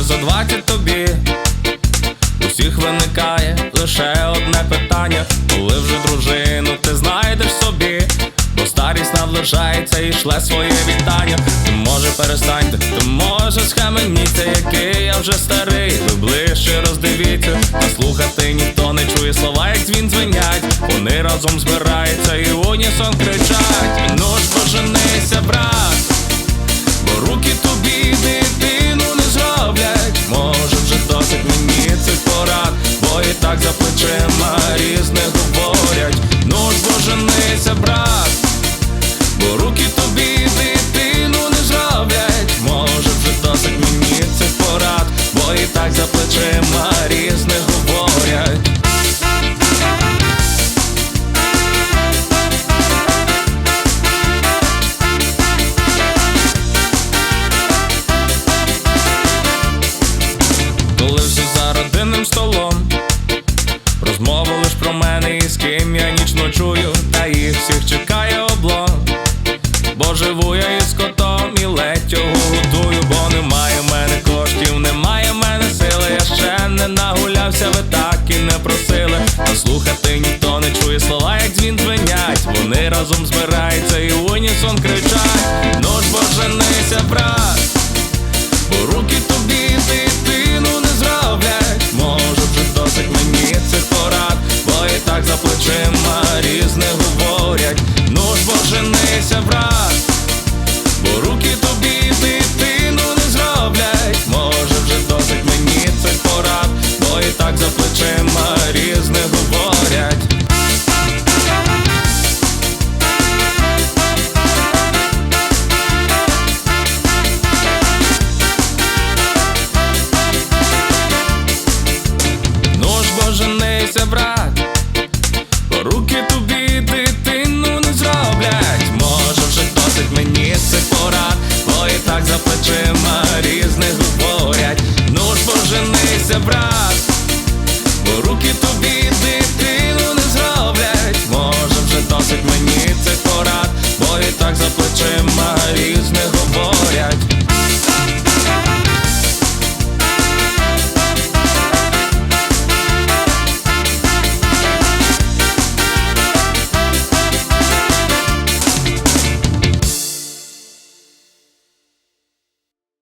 може за 20 тобі. Усіх виникає лише одне питання, коли вже дружину ти знайдеш собі, бо старість наближається і шле своє вітання. Ти може перестаньте, ти може схаменіться, який я вже старий. Ви ближче роздивіться, та слухати ніхто не чує слова, як дзвін дзвенять. Вони разом збираються і унісон кричать. Різне говорять. Ну ж боженися, брат, бо руки тобі дитину не зроблять. Може вже досить мені цих порад, бо і так за плечима різне говорять. Коли всі за родинним столом чую, та їх всіх чекає облог. Бо живу я із котом і ледь його готую, бо немає в мене коштів, немає в мене сили. Я ще не нагулявся, ви так і не просили. А слухати ніхто не чує слова, як дзвін дзвенять. Вони разом збираються і унісон кричать. в рай. за плечима різних говорять, ну ж поженися, брат.